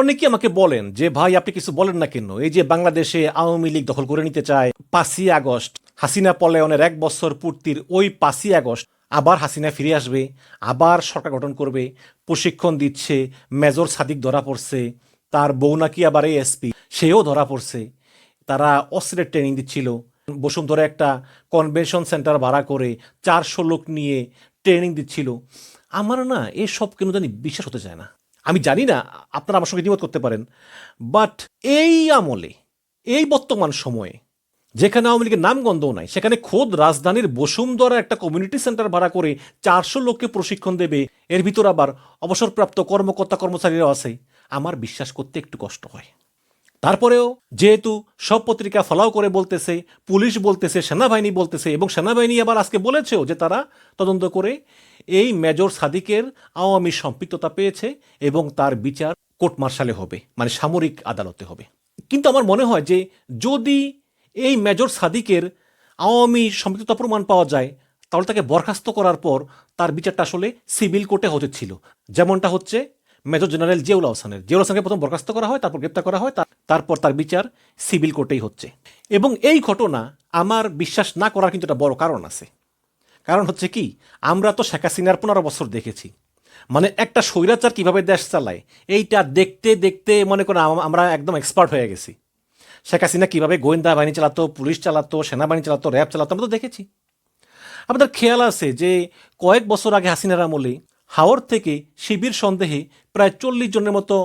অনেকে আমাকে বলেন যে, ভাই, আপনি কিছু বলেন না কেন? এই যে বাংলাদেশে আওয়ামী লীগ দখল করে নিতে চায় পাঁচই আগস্ট, হাসিনা পলায়নের এক বছর পূর্তির ওই পাঁচই আগস্ট আবার হাসিনা ফিরে আসবে, আবার সরকার গঠন করবে, প্রশিক্ষণ দিচ্ছে, মেজর সাদিক ধরা পড়ছে, তার বউ নাকি আবার এই এসপি সেও ধরা পড়ছে, তারা অস্ত্রের ট্রেনিং দিচ্ছিল, বসুন্ধরা একটা কনভেনশন সেন্টার ভাড়া করে চারশো লোক নিয়ে ট্রেনিং দিচ্ছিল। আমার না এসব কেন জানি বিশ্বাস হতে চায় না। আমি জানি না, আপনারা আমার সঙ্গে দ্বিমত করতে পারেন বাট এই আমলে, এই বর্তমান সময়ে, যেখানে আওয়ামী লীগের নামগন্ধও নাই, সেখানে খোদ রাজধানীর বসুন্ধরা একটা কমিউনিটি সেন্টার ভাড়া করে চারশো লোককে প্রশিক্ষণ দেবে, এর ভিতর আবার অবসরপ্রাপ্ত কর্মকর্তা কর্মচারীরাও আছে। আমার বিশ্বাস করতে একটু কষ্ট হয়। তারপরেও যেহেতু সব পত্রিকা ফলাও করে বলতেছে, পুলিশ বলতেছে, সেনাবাহিনী বলতেছে এবং সেনাবাহিনী আবার আজকে বলেছেও যে তারা তদন্ত করে এই মেজর সাদিকের আওয়ামী সম্পৃক্ততা পেয়েছে এবং তার বিচার কোর্ট মার্শালে হবে মানে সামরিক আদালতে হবে। কিন্তু আমার মনে হয় যে যদি এই মেজর সাদিকের আওয়ামী সম্পৃক্ততা প্রমাণ পাওয়া যায়, তাহলে তাকে বরখাস্ত করার পর তার বিচারটা আসলে সিভিল কোর্টে হতে ছিল। যেমনটা হচ্ছে মেজর জেনারেল জিয়াউল আহসানের। জিয়াউল আহসানকে প্রথম বরখাস্ত করা হয়, তারপর গ্রেপ্তার করা হয়, তার- তারপর তার বিচার সিভিল কোর্টেই হচ্ছে। এবং এই ঘটনা আমার বিশ্বাস না করার কিন্তু একটা বড় কারণ আছে। কারণ হচ্ছে কি, আমরা তো শেখ হাসিনার পনেরো বছর দেখেছি। মানে একটা স্বৈরাচার কীভাবে দেশ চালায়, এইটা দেখতে দেখতে মনে করেন আম- আমরা একদম এক্সপার্ট হয়ে গেছি। শেখ হাসিনা কীভাবে গোয়েন্দা বাহিনী চালাতো, পুলিশ চালাতো, সেনাবাহিনী চালাতো, র্যাব চালাতো, আমরা তো দেখেছি। আমাদের খেয়াল আছে যে কয়েক বছর আগে হাসিনার আমলে হাওর থেকে শিবির সন্দেহে প্রায় চল্লিশ জনের মতো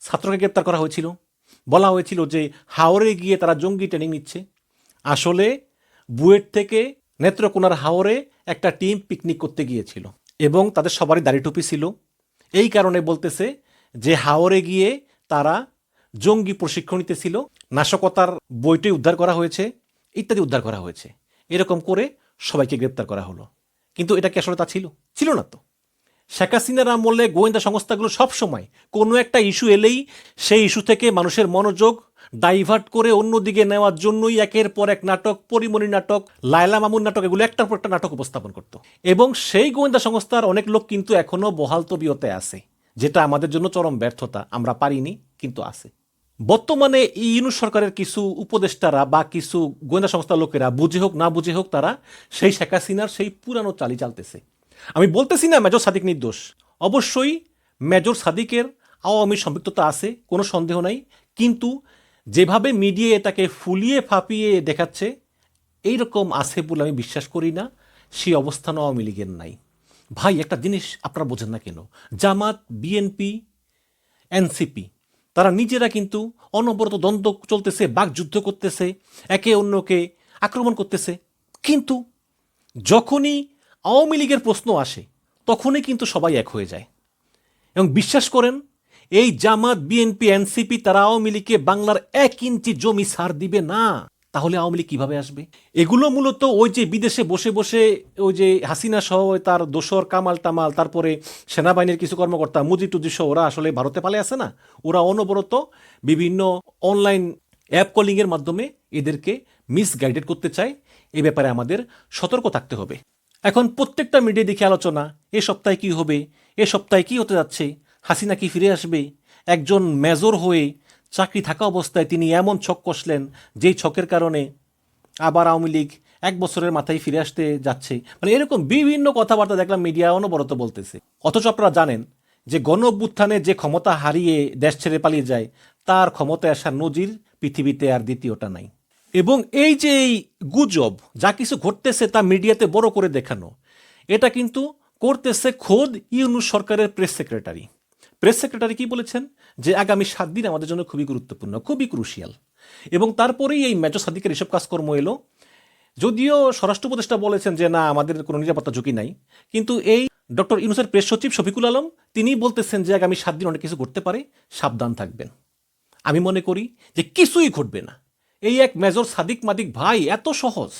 ছাত্রকে গ্রেপ্তার করা হয়েছিল। বলা হয়েছিল যে হাওরে গিয়ে তারা জঙ্গি ট্রেনিং নিচ্ছে। আসলে বুয়েট থেকে নেত্রকোনার হাওরে একটা টিম পিকনিক করতে গিয়েছিল এবং তাদের সবারই দাড়ি টুপি ছিল। এই কারণে বলতেছে যে হাওরে গিয়ে তারা জঙ্গি প্রশিক্ষণ নিতেছিল, নাশকতার বইটি উদ্ধার করা হয়েছে, ইত্যাদি উদ্ধার করা হয়েছে। এরকম করে সবাইকে গ্রেপ্তার করা হলো। কিন্তু এটা কি আসলে তা ছিল? ছিল না তো। শেখ হাসিনার আমলে গোয়েন্দা সংস্থাগুলো সব সময় কোনো একটা ইস্যু এলেই সেই ইস্যু থেকে মানুষের মনোযোগ ডাইভার্ট করে অন্যদিকে নেওয়ার জন্যই একের পর এক নাটক, পরিমণি নাটক, লায়লা মামুন নাটক, এগুলো একটার পর একটা নাটক উপস্থাপন করত। এবং সেই গোয়েন্দা সংস্থার অনেক লোক কিন্তু এখনও বহাল তবিয়তে আছে, যেটা আমাদের জন্য চরম ব্যর্থতা। আমরা পারিনি, কিন্তু আছে। বর্তমানে এই ইউনুস সরকারের কিছু উপদেষ্টারা বা কিছু গোয়েন্দা সংস্থার লোকেরা, বুঝে হোক না বুঝে হোক, তারা সেই শেখ হাসিনার সেই পুরানো চালি চালতেছে। আমি বলতেছি না মেজর সাদিক নির্দোষ। অবশ্যই মেজর সাদিকের আওয়ামী সম্পৃক্ততা আছে, কোনো সন্দেহ নাই। কিন্তু যেভাবে মিডিয়া এটাকে ফুলিয়ে ফাঁপিয়ে দেখাচ্ছে, এইরকম আছে বলে আমি বিশ্বাস করি না। সেই অবস্থান আওয়ামী লীগের নাই। ভাই, একটা জিনিস আপনারা বোঝেন না কেন? জামাত, বিএনপি, এনসিপি, তারা নিজেরা কিন্তু অনবরত দ্বন্দ্ব চলতেছে, বাকযুদ্ধ করতেছে, একে অন্যকে আক্রমণ করতেছে। কিন্তু যখনই আওয়ামী লীগের প্রশ্ন আসে, তখনই কিন্তু সবাই এক হয়ে যায়। এবং বিশ্বাস করেন, এই জামাত, বিএনপি, এনসিপি, তারা আওয়ামী লীগকে বাংলার এক ইঞ্চি জমি ছাড় দিবে না। তাহলে আওয়ামী লীগ কীভাবে আসবে? এগুলো মূলত ওই যে বিদেশে বসে বসে ওই যে হাসিনা সহ তার দোসর কামাল টামাল, তারপরে সেনাবাহিনীর কিছু কর্মকর্তা মুজি টুজি সহ ওরা আসলে ভারতে পালে আছে না? ওরা অনবরত বিভিন্ন অনলাইন অ্যাপ কলিংয়ের মাধ্যমে এদেরকে মিসগাইডেড করতে চায়। এ ব্যাপারে আমাদের সতর্ক থাকতে হবে। এখন প্রত্যেকটা মিডিয়া দেখে আলোচনা, এ সপ্তাহে কি হবে, এ সপ্তাহে কি হতে যাচ্ছে, হাসিনা কি ফিরে আসবে, একজন মেজর হয়ে চাকরি থাকা অবস্থায় তিনি এমন ছক কষলেন, যেই ছকের কারণে আবার আওয়ামী লীগ এক বছরের মাথায় ফিরে আসতে যাচ্ছে। মানে এরকম বিভিন্ন কথাবার্তা দেখলাম মিডিয়া অনবরত বলতেছে। অথচ আপনারা জানেন যে গণ অভ্যুত্থানে যে ক্ষমতা হারিয়ে দেশ ছেড়ে পালিয়ে যায়, তার ক্ষমতায় আসার নজির পৃথিবীতে আর দ্বিতীয়টা নাই। এবং এই যে এই গুজব, যা কিছু ঘটতেছে তা মিডিয়াতে বড় করে দেখানো, এটা কিন্তু করতেছে খোদ ইউনুস সরকারের প্রেস সেক্রেটারি। প্রেস সেক্রেটারি কি বলেছেন? যে আগামী সাত দিন আমাদের জন্য খুবই গুরুত্বপূর্ণ, খুবই ক্রুশিয়াল। এবং তারপরেই এই মেজর সাদিকের এসব কাজকর্ম এলো। যদিও স্বরাষ্ট্র উপদেষ্টা বলেছেন যে, না, আমাদের কোনো নিরাপত্তা ঝুঁকি নাই। কিন্তু এই ডক্টর ইউনুসের প্রেস সচিব শফিকুল আলম, তিনি বলতেছেন যে, আগামী সাত দিন অনেক কিছু করতে পারে, সাবধান থাকবেন। আমি মনে করি যে কিছুই ঘটবে না। এই এক মেজর সাদিক মাদিক ভাই, এত সহজ।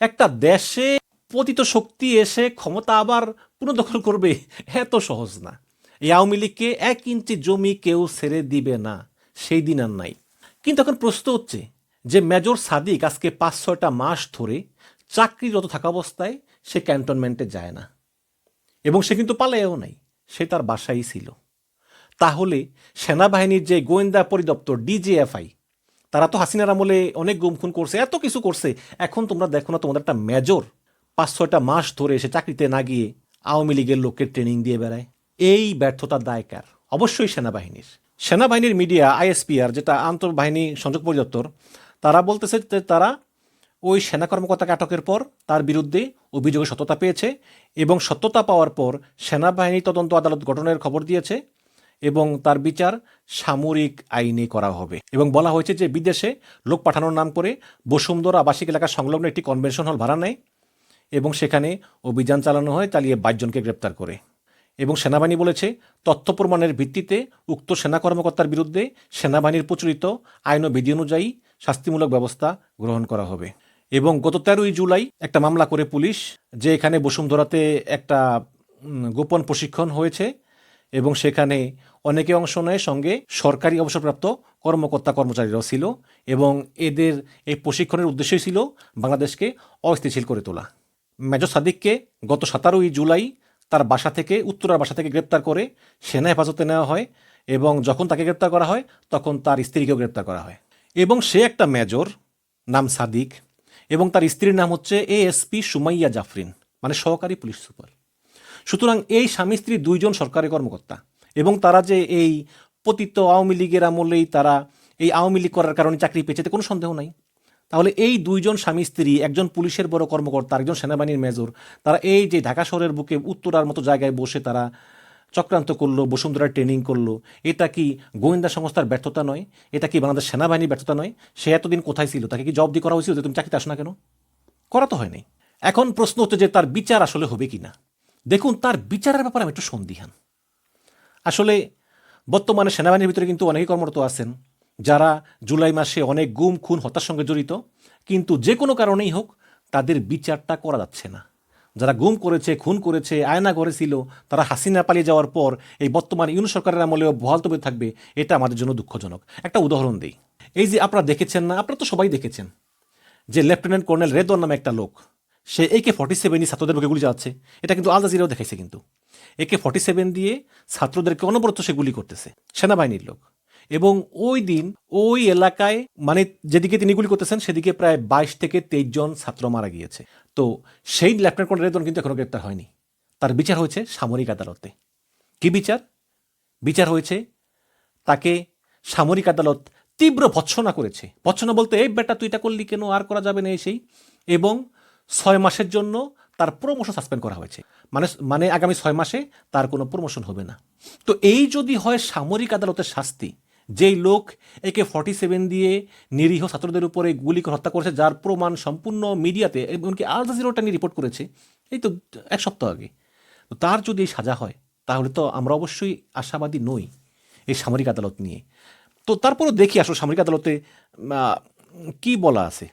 একটা দেশে পতিত শক্তি এসে ক্ষমতা আবার পুনর্দখল করবে, এত সহজ না। এই আওয়ামী লীগকে এক ইঞ্চি জমি কেউ ছেড়ে দিবে না, সেই দিন আর নাই। কিন্তু এখন প্রশ্ন হচ্ছে যে মেজর সাদিক আজকে পাঁচ, ছয়টা মাস ধরে চাকরিরত থাকা অবস্থায় সে ক্যান্টনমেন্টে যায় না। এবং সে কিন্তু পালায়ও নাই, সে তার বাসায় ছিল। তাহলে সেনাবাহিনীর যে গোয়েন্দা পরিদপ্তর, ডিজিএফআই তারা তো হাসিনার আমলে অনেক গুম খুন করছে, এত কিছু করছে। এখন তোমরা দেখো না তোমাদের একটা মেজর পাঁচ, ছয়টা মাস ধরে এসে চাকরিতে না গিয়ে আওয়ামী লীগের লোককে ট্রেনিং দিয়ে বেড়ায়। এই ব্যর্থতার দায়কার অবশ্যই সেনাবাহিনীর। সেনাবাহিনীর মিডিয়া আইএসপিআর যেটা আন্তঃবাহিনী সংযোগ পরিদপ্তর, তারা বলতেছে যে তারা ওই সেনা কর্মকর্তাকে আটকের পর তার বিরুদ্ধে অভিযোগের সত্যতা পেয়েছে এবং সত্যতা পাওয়ার পর সেনাবাহিনী তদন্ত আদালত গঠনের খবর দিয়েছে। এবং তার বিচার সামরিক আইনে করা হবে। এবং বলা হয়েছে যে বিদেশে লোক পাঠানোর নাম করে বসুন্ধরা আবাসিক এলাকা সংলগ্ন একটি কনভেনশন হল ভাড়া নেয় এবং সেখানে অভিযান চালানো হয়, চালিয়ে বাইশজনকে গ্রেপ্তার করে। এবং সেনাবাহিনী বলেছে, তথ্য প্রমাণের ভিত্তিতে উক্ত সেনা কর্মকর্তার বিরুদ্ধে সেনাবাহিনীর প্রচলিত আইন ও বিধি অনুযায়ী শাস্তিমূলক ব্যবস্থা গ্রহণ করা হবে। এবং গত তেরোই জুলাই একটা মামলা করে পুলিশ, যে এখানে বসুন্ধরাতে একটা গোপন প্রশিক্ষণ হয়েছে। এবং সেখানে অনেকে অংশ নেয়, সঙ্গে সরকারি অবসরপ্রাপ্ত কর্মকর্তা কর্মচারীরাও ছিল এবং এদের এই প্রশিক্ষণের উদ্দেশ্যই ছিল বাংলাদেশকে অস্থিতিশীল করে তোলা। মেজর সাদিককে গত সতেরোই জুলাই তার বাসা থেকে, উত্তরার বাসা থেকে গ্রেপ্তার করে সেনা হেফাজতে নেওয়া হয় এবং যখন তাকে গ্রেপ্তার করা হয়, তখন তার স্ত্রীকেও গ্রেপ্তার করা হয়। এবং সে একটা মেজর নাম সাদিক এবং তার স্ত্রীর নাম হচ্ছে এএসপি সুমাইয়া জাফরিন মানে সহকারী পুলিশ সুপার। সুতরাং এই স্বামী স্ত্রী দুইজন সরকারি কর্মকর্তা এবং তারা যে এই পতিত আওয়ামী লীগের আমলেই তারা এই আওয়ামী লীগ করার কারণে চাকরি পেয়েছে কোনো সন্দেহ নাই। তাহলে এই দুইজন স্বামী স্ত্রী, একজন পুলিশের বড় কর্মকর্তা একজন সেনাবাহিনীর মেজর, তারা এই যে ঢাকা শহরের বুকে উত্তরার মতো জায়গায় বসে তারা চক্রান্ত করল বসুন্ধরার ট্রেনিং করল, এটা কি গোয়েন্দা সংস্থার ব্যর্থতা নয়? এটা কি বাংলাদেশ সেনাবাহিনীর ব্যর্থতা নয়? সে এতদিন কোথায় ছিল? তাকে কি জব দিয়ে করা হয়েছিল যে তুমি চাকরিতে আসো না কেন? করা তো হয়নি এখন প্রশ্ন হচ্ছে যে তার বিচার আসলে হবে কি না দেখুন, তার বিচারের ব্যাপারে আমি একটু সন্দিহান। আসলে বর্তমানে সেনাবাহিনীর ভিতরে কিন্তু অনেকেই কর্মরত আছেন, যারা জুলাই মাসে অনেক গুম, খুন, হত্যার সঙ্গে জড়িত। কিন্তু যে কোনো কারণেই হোক, তাদের বিচারটা করা যাচ্ছে না। যারা গুম করেছে, খুন করেছে, আয়না করেছিল তারা হাসিনা পালিয়ে যাওয়ার পর এই বর্তমান ইউনু সরকারের আমলেও বহাল তবে থাকবে, এটা আমাদের জন্য দুঃখজনক। একটা উদাহরণ দিই। এই যে আপনারা দেখেছেন না, আপনারা তো সবাই দেখেছেন, যে লেফটেন্যান্ট কর্নেল রেদন নামে একটা লোক সে একে ফর্টি সেভেনই ছাত্রদের বুকে গুলি যাচ্ছে। এটা কিন্তু আল জাজিরাও দেখাইছে কিন্তু। একে ফর্টি সেভেন দিয়ে ছাত্রদেরকে অনবরত সে গুলি করতেছে, সেনাবাহিনীর লোক। এবং ওই দিন ওই এলাকায় মানে যেদিকে তিনি গুলি করতেছেন, সেদিকে প্রায় বাইশ থেকে তেইশ জন ছাত্র মারা গিয়েছে। তো সেই লেফটেন্যান্ট কর্নেল কিন্তু এখনও গ্রেপ্তার হয়নি। তার বিচার হয়েছে সামরিক আদালতে। কি বিচার? বিচার হয়েছে তাকে সামরিক আদালত তীব্র ভৎসনা করেছে। ভৎসনা বলতে, এই বেটা, তুই এটা করলি কেন? আর করা যাবে না এই সেই। এবং ছয় মাসের জন্য তার প্রমোশন সাসপেন্ড করা হয়েছে। মানে মানে আগামী ছয় মাসে তার কোনো প্রমোশন হবে না। তো এই যদি হয় সামরিক আদালতের শাস্তি, যেই লোক একে ফর্টি সেভেন দিয়ে নিরীহ ছাত্রদের উপরে গুলি করে হত্যা করেছে, যার প্রমাণ সম্পূর্ণ মিডিয়াতে, এমনকি আল জাজিরাটা নিয়ে রিপোর্ট করেছে, এই তো এক সপ্তাহ আগে। তো তার যদি এই সাজা হয়, তাহলে তো আমরা অবশ্যই আশাবাদী নই এই সামরিক আদালত নিয়ে। তো তারপরও দেখি আসলে সামরিক আদালতে কি বলা আছে?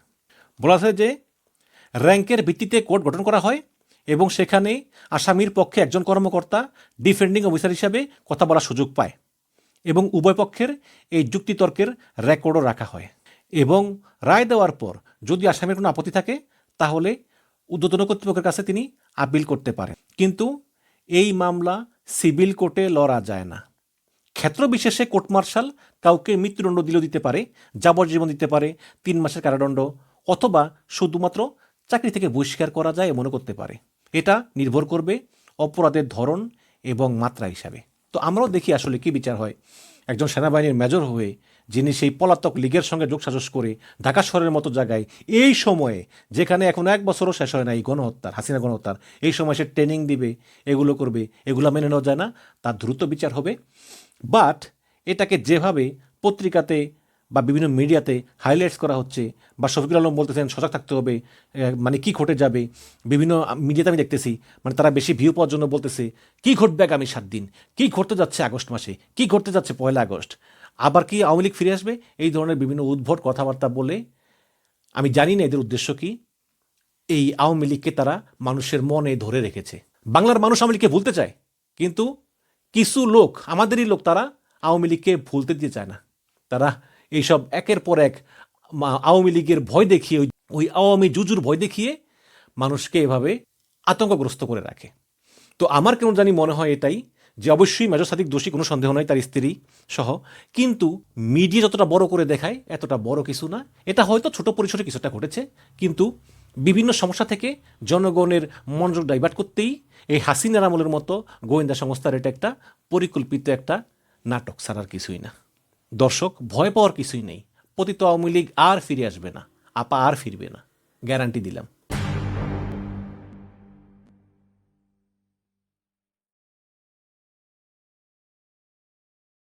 বলা আছে যে র্যাঙ্কের ভিত্তিতে কোর্ট গঠন করা হয় এবং সেখানে আসামির পক্ষে একজন কর্মকর্তা, ডিফেন্ডিং অফিসার হিসাবে কথা বলার সুযোগ পায় এবং উভয় পক্ষের এই যুক্তিতর্কের রেকর্ডও রাখা হয়। এবং রায় দেওয়ার পর যদি আসামির কোনো আপত্তি থাকে, তাহলে উদ্বোধন কর্তৃপক্ষের কাছে তিনি আপিল করতে পারেন। কিন্তু এই মামলা সিভিল কোর্টে লড়া যায় না। ক্ষেত্র বিশেষে কোর্ট মার্শাল কাউকে মৃত্যুদণ্ড দিলেও দিতে পারে, যাবজ্জীবন দিতে পারে, তিন মাসের কারাদণ্ড অথবা শুধুমাত্র চাকরি থেকে বহিষ্কার করা যায় মনে করতে পারে। এটা নির্ভর করবে অপরাধের ধরন এবং মাত্রা হিসাবে। তো আমরাও দেখি আসলে কি বিচার হয়। একজন সেনাবাহিনীর মেজর হয়ে, যিনি সেই পলাতক লীগের সঙ্গে যোগসাজস করে ঢাকা শহরের মতো জায়গায়, এই সময়ে, যেখানে এখন এক বছরও শেষ হয় না এই গণহত্যার, হাসিনা গণহত্যার, এই সময় সে ট্রেনিং দিবে, এগুলো করবে, এগুলো মেনে নেওয়া যায় না, তার দ্রুত বিচার হবে। বাট এটাকে যেভাবে পত্রিকাতে বা বিভিন্ন মিডিয়াতে হাইলাইটস করা হচ্ছে বা শফিকুল আলম বলতেছেন, সজাগ থাকতে হবে মানে কি ঘটে যাবে? বিভিন্ন মিডিয়াতে আমি দেখতেছি মানে তারা বেশি ভিউ পাওয়ার জন্য বলতেছে, কি ঘটবে আগামী সাত দিন? কি ঘটতে যাচ্ছে আগস্ট মাসে? কি ঘটতে যাচ্ছে পয়লা আগস্ট? আবার কি আওয়ামী লীগ ফিরে আসবে? এই ধরনের বিভিন্ন উদ্ভট কথাবার্তা বলে আমি জানি না এদের উদ্দেশ্য কি। এই আওয়ামী লীগকে তারা মানুষের মনে ধরে রেখেছে। বাংলার মানুষ আওয়ামী লীগকে ভুলতে চায়, কিন্তু কিছু লোক, আমাদেরই লোক তারা আওয়ামী লীগকে ভুলতে দিতে চায় না। তারা এইসব একের পর এক আওয়ামী লীগের ভয় দেখিয়ে, ওই- আওয়ামী জুজুর ভয় দেখিয়ে মানুষকে এভাবে আতঙ্কগ্রস্ত করে রাখে। তো আমার কেমন জানি মনে হয় এটাই যে অবশ্যই মেজর সাদিক দোষী কোনো সন্দেহ নয় তার স্ত্রী সহ। কিন্তু মিডিয়া যতটা বড় করে দেখায়, এতটা বড় কিছু না। এটা হয়তো ছোট পরিসরে কিছুটা ঘটেছে, কিন্তু বিভিন্ন সমস্যা থেকে জনগণের মনোযোগ ডাইভার্ট করতেই এই হাসিনার আমলের মতো গোয়েন্দা সংস্থার এটা একটা পরিকল্পিত একটা নাটক ছাড়ার কিছুই না। দর্শক, ভয় পাওয়ার কিছুই নেই। পতিত আওয়ামী লীগ আর ফিরে আসবে না। আপা আর ফিরবে না। গ্যারান্টি দিলাম।